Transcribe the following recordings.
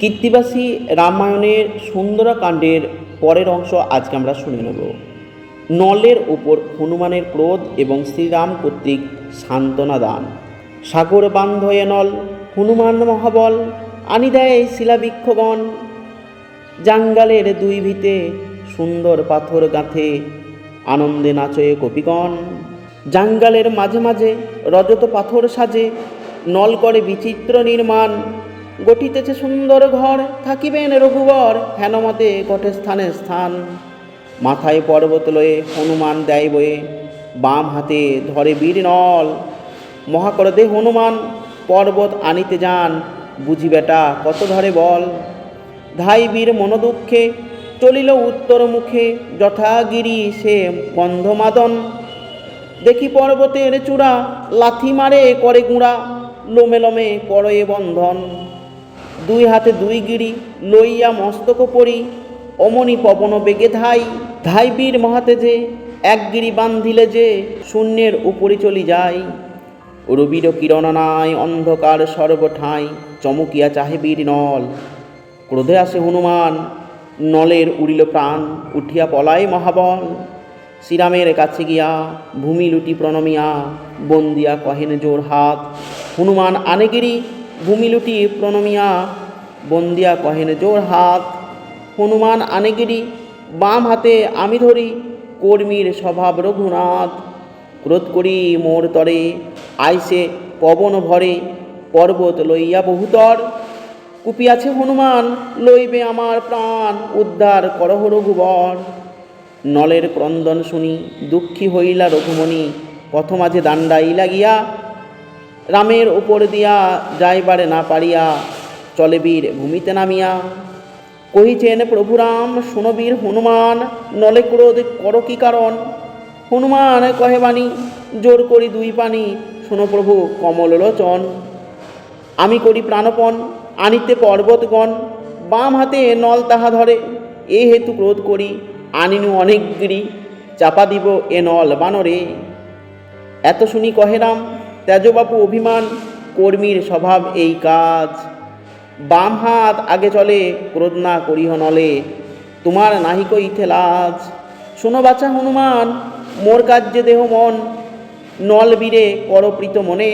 কীর্তিবাসী রামায়ণের সুন্দরাকাণ্ডের পরের অংশ আজকে আমরা শুনে নেব। নলের উপর হনুমানের ক্রোধ এবং শ্রীরাম কর্তৃক সান্ত্বনা দান। সাগর বান্ধয়ে নল, হনুমান মহাবল, আনি দেয় শিলাবৃক্ষগণ। জাঙ্গালের দুই ভিতে সুন্দর পাথর গাঁথে আনন্দে নাচয়ে কপিগণ। জাঙ্গালের মাঝে মাঝে রজত পাথর সাজে, নল করে বিচিত্র নির্মাণ। গঠিতেছে সুন্দর ঘর, থাকিবেন রঘুবর হেনমতে ঘটে স্থানে স্থান। মাথায় পর্বত লয়ে হনুমান দেয় বয়ে, বাম হাতে ধরে বীর নল। মহাকরদে হনুমান, পর্বত আনিতে যান, বুঝি বেটা কত ধরে বল। ধাই বীর মনোদুঃখে, চলিল উত্তর মুখে, যথাগিরি সে গন্ধমাদন দেখি পর্বতের চূড়া, লাথি মারে করে গুঁড়া, লোমে লোমে করয়ে বন্ধন। দুই হাতে দুই গিরি লইয়া মস্তক পরি অমনি পবন বেগে ধাই ধাই বীর মহাতেজে এক গিরি বান্ধিলে যে শূন্যের উপরে চলি যায় রবির কিরণ নাই, অন্ধকার সর্বঠাই, চমকিয়া চাহে বীর নল। ক্রোধে আসে হনুমান, নলের উড়িল প্রাণ, উঠিয়া পলায় মহাবল। শ্রীরামের কাছে গিয়া ভূমি লুটি প্রণমিয়া, বন্দিয়া কহেন জোর হাত। হনুমান আনেগিরি ভূমি লুটি প্রণমিয়া বন্দিয়া কহেন, জোর হাত, হনুমান আনেগিরি, বাম হাতে আমি ধরি কর্মীর স্বভাব রঘুনাথ। ক্রোধ করি মোর তরে, আইসে পবন ভরে, পর্বত লইয়া বহুতর। কুপিয়াছে হনুমান, লইবে আমার প্রাণ, উদ্ধার করহ রঘুবর। নলের ক্রন্দন শুনি, দুঃখী হইলা রঘুমণি পথ মাঝে দাণ্ডাই লাগিয়া রামের উপর দিয়া যাইবারে না পারিয়া চলে বীর ভূমিতে নামিয়া। কহিছেন প্রভুরাম শুনবীর হনুমান, নলে ক্রোধ কর কি কারণ? হনুমান কহে বাণী, জোর করি দুই পানি শুনো প্রভু কমল লোচন। আমি করি প্রাণপণ, আনিতে পর্বতগণ, বাম হাতে নল তাহা ধরে, এ হেতু ক্রোধ করি, আনিনু অনেক গিরি, চাপা দিব এ নল বানরে। এত শুনি কহেরাম তেজবাপু অভিমান, কর্মীর স্বভাব এই কাজ। বাম হাত আগে চলে ক্রোধ না করিহ নলে, তোমার নাহিক ইথে লাজ শোনো বাছা হনুমান, মোর কার্যে দেহ মন, নল বীরে করপ্রীত মনে।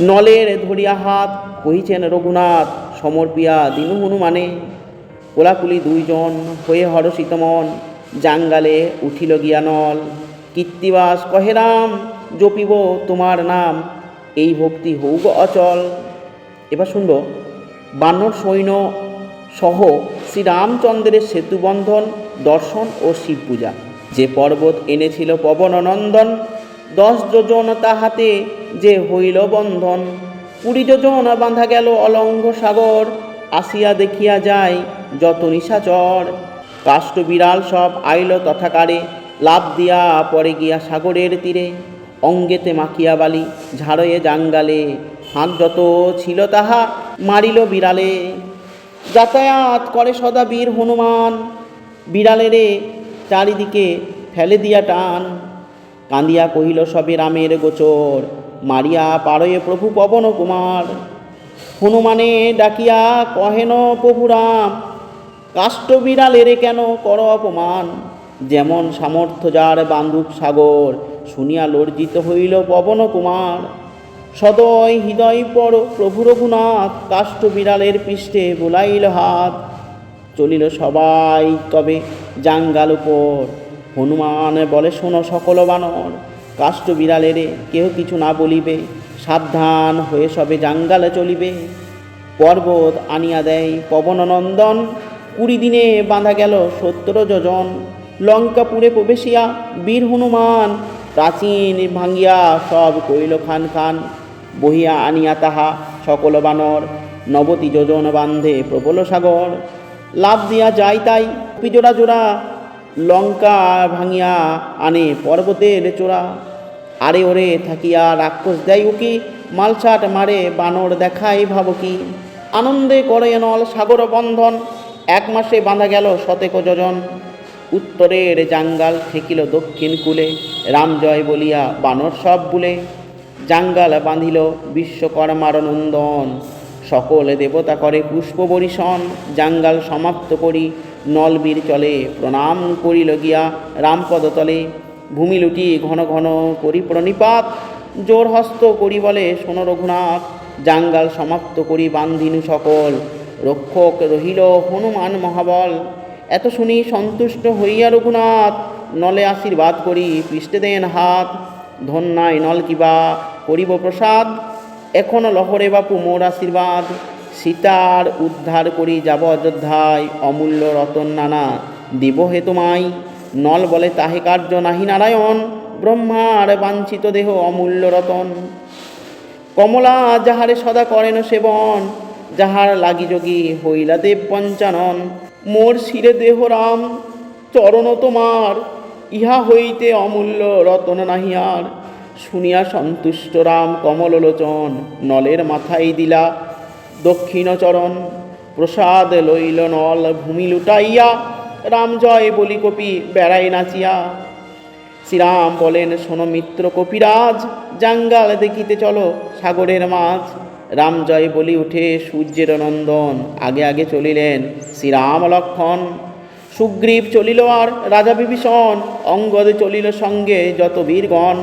নলের ধরিয়া হাত, কহিছেন রঘুনাথ, সমর্পিয়া দিনু হনুমানে। কোলাকুলি দুইজন হয়ে হরষিত মন, জাঙ্গালে উঠিল গিয়া নল। কীর্তিবাস কহেরাম জপিব তোমার নাম। এই ভক্তি হৌগ অচল। এবার শুনব। বানর সৈন্য সহ শ্রীরামচন্দ্রের সেতুবন্ধন, দর্শন ও শিব পূজা যে পর্বত এনেছিল পবননন্দন, দশ যোজন তাহাতে যে হইল বন্ধন। কুড়ি যোজন বাঁধা গেল অলঙ্ঘ সাগর, আসিয়া দেখিয়া যায় যত নিশাচর। কাষ্ট বিড়াল সব আইল তথাকারে লাভ দিয়া পরে গিয়া সাগরের তীরে। অঙ্গেতে মাখিয়া বালি, ঝাড়য়ে জাঙ্গালে, হাত যত ছিল তাহা মারিল বিড়ালে। যাতায়াত করে সদা বীর হনুমান বিড়ালেরে চারিদিকে ফেলে দিয়া টান। কাঁদিয়া কহিল, সবে রামের গোচর, মারিয়া পারয়ে প্রভু পবন কুমার। হনুমানে ডাকিয়া কহেন, প্রভু রাম, কাষ্ট বিড়ালেরে কেন কর অপমান? যেমন সামর্থ্য যার বান্দুক সাগর শুনিয়া লজ্জিত হইল পবন কুমার। সদয় হৃদয় পর প্রভু রঘুনাথ কাষ্ঠ বিড়ালের পৃষ্ঠে বোলাইল হাত। চলিল সবাই তবে জাঙ্গাল উপর। হনুমান বলে, শোনো সকল বানর, কাষ্ঠ বিড়ালেরে কেহ কিছু না বলিবে, সাবধান হয়ে সবে জাঙ্গালে চলিবে। পর্বত আনিয়া দেয় পবননন্দন কুড়ি দিনে বাঁধা গেল সত্তর যোজন। লঙ্কাপুরে প্রবেশিয়া বীর হনুমান প্রাচীন ভাঙ্গিয়া সব কইল খান খান, বহিয়া আনিয়া তাহা সকল বানর, নবতি যোজন বান্ধে প্রবল সাগর। লাভ দিয়া যাই তাই, পিজোড়া জোড়া, লঙ্কা ভাঙিয়া আনে পর্বতের চোরা আরে ওরে, থাকিয়া রাক্ষস দেয় উকি, মালছাট মারে বানর দেখাই ভাবকি। আনন্দে করে নল সাগর বন্ধন, এক মাসে বাঁধা গেল শতেক যোজন। উত্তরের জাঙ্গাল ঠেকিল দক্ষিণ কূলে। রামজয় বলিয়া বানর সব বুলে। জাঙ্গাল বাঁধিল বিশ্বকর্মার নন্দন। সকল দেবতা করে পুষ্প বরিশন। জাঙ্গাল সমাপ্ত করি নলবীর চলে। প্রণাম করিল গিয়া রামপদ তলে। ভূমি লুটি ঘন ঘন করি প্রণিপাত। জোর হস্ত করি বলে শোন রঘুনাথ। জাঙ্গাল সমাপ্ত করি বান্ধিনু সকল। রক্ষক রহিল হনুমান মহাবল। এত শুনি সন্তুষ্ট হইয়া রঘুনাথ, নলে আশীর্বাদ করি, পৃষ্ঠে দেন হাত, ধন্যায় নল কিবা করিব প্রসাদ। এখনও লহরে বাপু মোর আশীর্বাদ, সীতার উদ্ধার করি যাব অযোধ্যায়, অমূল্য রতন নানা দিব হে তোমায় নল বলে তাহে কার্য নাহি নারায়ণ, ব্রহ্মার বাঞ্ছিত দেহ অমূল্য রতন। কমলা যাহারে সদা করেন সেবন, যাহার লাগি যোগী হইলা দেব পঞ্চানন। মোর শিরে দেহ রাম, চরণ তোমার। ইহা হইতে অমূল্য রতন নাহিয়ার। শুনিয়া সন্তুষ্ট রাম কমললোচন নলের মাথায় দিলা। দক্ষিণ চরণ, প্রসাদ লইল নল, ভূমি লুটাইয়া। রাম জয় বলি কপি, বেড়াই নাচিয়া। শ্রীরাম বলেন, শোনো মিত্র কপিরাজ, জাঙ্গাল দেখিতে চলো সাগরের মাছ রাম জয় বলি উঠে সূর্যের নন্দন। আগে আগে চলিলেন শ্রীরাম লক্ষণ। সুগ্রীব চলিল আর রাজা বিভীষণ। অঙ্গদ চলিল সঙ্গে যত বীরগণ।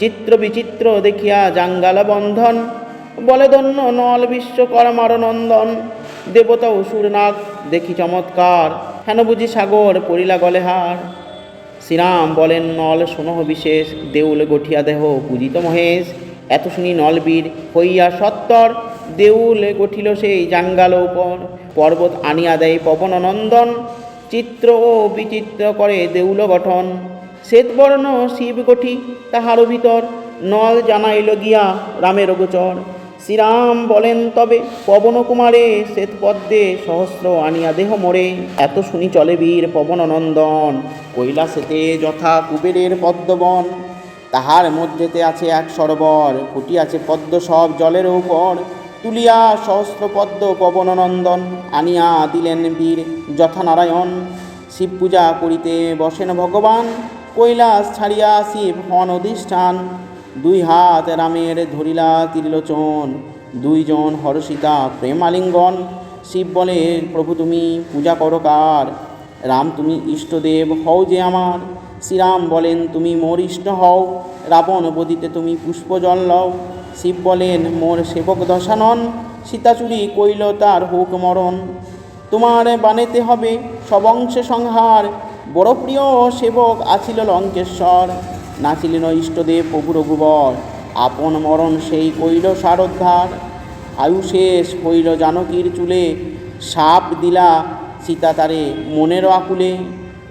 চিত্র বিচিত্র দেখিয়া জাঙ্গাল বন্ধন। বলে ধন্য নল বিশ্বকর্মার নন্দন। দেবতা অসুর নাগ দেখি চমৎকার। হেন বুঝি সাগর পড়িলা গলে হার শ্রীরাম বলেন, নল সোনহ বিশেষ, দেউল গঠিয়া দেহ পূজিত মহেশ। এত শুনি নলবীর হইয়া সত্তর। দেউল গঠিল সেই জাঙ্গাল উপর। পর্বত আনিয়া দেয় পবন নন্দন। চিত্র ও বিচিত্র করে দেউল গঠন। শ্বেতবর্ণ শিব গঠি তাহারও ভিতর। নল জানাইল গিয়া রামের গোচর। শ্রীরাম বলেন, তবে পবন কুমারে শ্বেতপদ্মে সহস্র আনিয়া দেহ মোরে এত শুনি চলে বীর পবন নন্দন। কৈলাসেতে যথা কুবেরের পদ্মবন। তাহার মধ্যেতে আছে এক সরোবর ফুটিয়াছে পদ্ম সব জলের উপর। তুলিয়া সহস্র পদ্ম পবন নন্দন আনিয়া দিলেন বীর যথা নারায়ণ শিব পূজা করিতে বসেন ভগবান, কৈলাস ছাড়িয়া শিব হন অধিষ্ঠান। দুই হাত রামের ধরিলা ত্রিলোচন, দুইজন হরসিতা প্রেমালিঙ্গন। শিব বলে প্রভু তুমি পূজা করো কার? রাম তুমি ইষ্টদেব হও যে আমার। শ্রীরাম বলেন, তুমি মোর ইষ্ট হও, রাবণ বদিতে তুমি পুষ্পজল লও। শিব বলেন, মোর সেবক দশানন সীতাচুরি কইল তার হোক মরণ। তোমার বানেতে হবে সবংশে সংহার, বড় প্রিয় সেবক আছিল লঙ্কেশ্বর। নাচিলেন ইষ্টদেব প্রভু রঘুবর, আপন মরণ সেই কইল সারোদ্ধার আয়ু শেষ হইল জানকীর চুলে, সাপ দিলা সীতা তারে মনের আকুলে।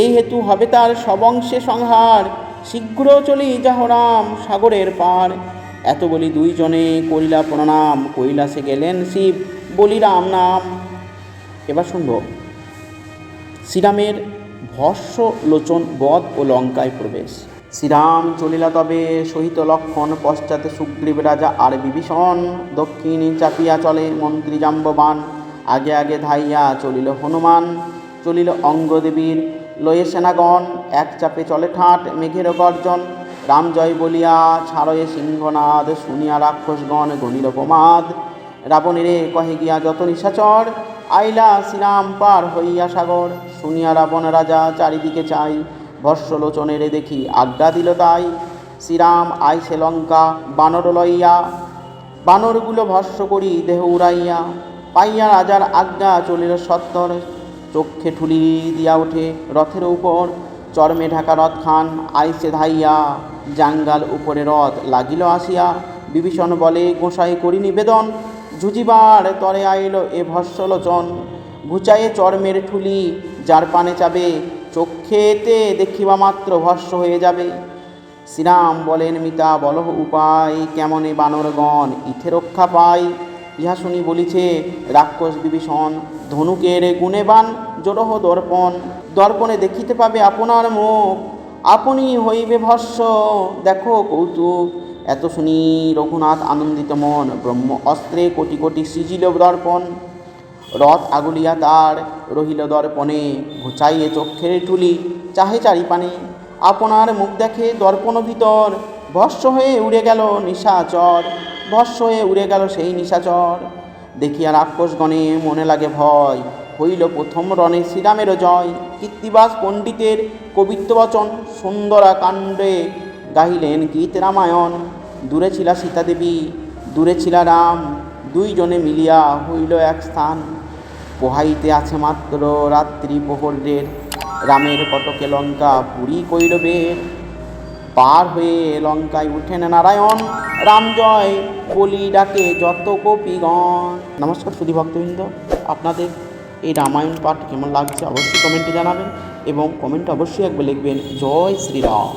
এই হেতু হবে তার সবংশে সংহার। শীঘ্র চলি যাহ রাম সাগরের পার। এত বলি দুইজনে করিলা প্রণাম, কৈলাসে গেলেন শিব বলি রাম নাম। এবার শুনব। শ্রীরামের ভস্য লোচন বধ ও লঙ্কায় প্রবেশ। শ্রীরাম চলিলা তবে সহিত লক্ষণ পশ্চাতে সুগ্রীব রাজা আর বিভীষণ দক্ষিণে চাপিয়া চলে মন্ত্রী জাম্ববান। আগে আগে ধাইয়া চলিল হনুমান, চলিল অঙ্গদেবীর লয়ে সেনাগণ, এক চাপে চলে ঠাঁট মেঘের গর্জন। রাম জয় বলিয়া ছাড়য়ে সিংহনাদ শুনিয়া রাক্ষসগণ গণিল প্রমাদ। রাবণেরে কহে গিয়া যত নিশাচর, আইলা শ্রীরাম পার হইয়া সাগর। শুনিয়া রাবণ রাজা চারিদিকে চাই ভস্যলোচনেরে দেখি আজ্ঞা দিল তাই। শ্রীরাম আইসে লঙ্কা, বানর লইয়া, বানরগুলো ভস্য করি দেহ উড়াইয়া। পাইয়া রাজার আজ্ঞা চলিল সত্তর। চক্ষে ঠুলি দিয়া ওঠে রথের উপর। চর্মে ঢাকা রথ খান আইসে ধাইয়া, জাঙ্গাল উপরে রথ লাগিল আসিয়া। বিভীষণ বলে, গোসাই করি নিবেদন ঝুঁজিবার তরে আইল এ ভস্যলোচন ঘুচায়ে চর্মের ঠুলি, যার পানে চাবে চক্ষেতে দেখিবা মাত্র ভস্য হয়ে যাবে। শ্রীরাম বলেন, মিতা বলহ উপায়, কেমনে বানরগণ ইথে রক্ষা পায়? ইহা শুনি বলিছে, রাক্ষস বিভীষণ ধনুকের গুণেবান জোরহ দর্পণ। দর্পণে দেখিতে পাবে আপনার মুখ। আপনি হইবে ভস্য। দেখো কৌতুক এত শুনি রঘুনাথ আনন্দিত মন, ব্রহ্ম অস্ত্রে কোটি কোটি সৃজিল দর্পণ। রথ আগুলিয়া তার রহিল দর্পণে, ঘুচাইয়ে চক্ষের ঠুলি চাহে চারিপানে। আপনার মুখ দেখে দর্পণ ভিতর, ভস্য হয়ে উড়ে গেল নিশাচর। ভস্য হয়ে উড়ে গেল সেই নিশাচর। দেখিয়া রাক্ষসগণে মনে লাগে ভয়। হইল প্রথম রণে শ্রীরামেরও জয়। কীর্তিবাস পণ্ডিতের কবিত্ব বচন সুন্দরা কাণ্ডে গাহিলেন গীত রামায়ণ। দূরে ছিলা সীতা দেবী দূরে ছিলা রাম। দুইজনে মিলিয়া হইল এক স্থান। পোহাইতে আছে মাত্র রাত্রি প্রহরের রামের কটকে লঙ্কা পুরী কইল বের। পার হয়ে লঙ্কায় উঠেন নারায়ণ। রাম জয়, বলি ডাকে যত গোপীগণ। নমস্কার সুধী ভক্তবৃন্দ, আপনাদের এই রামায়ণ পাঠ কেমন লাগছে অবশ্যই কমেন্টে জানাবেন এবং কমেন্টে অবশ্যই একবার লিখবেন, জয় শ্রীরাম।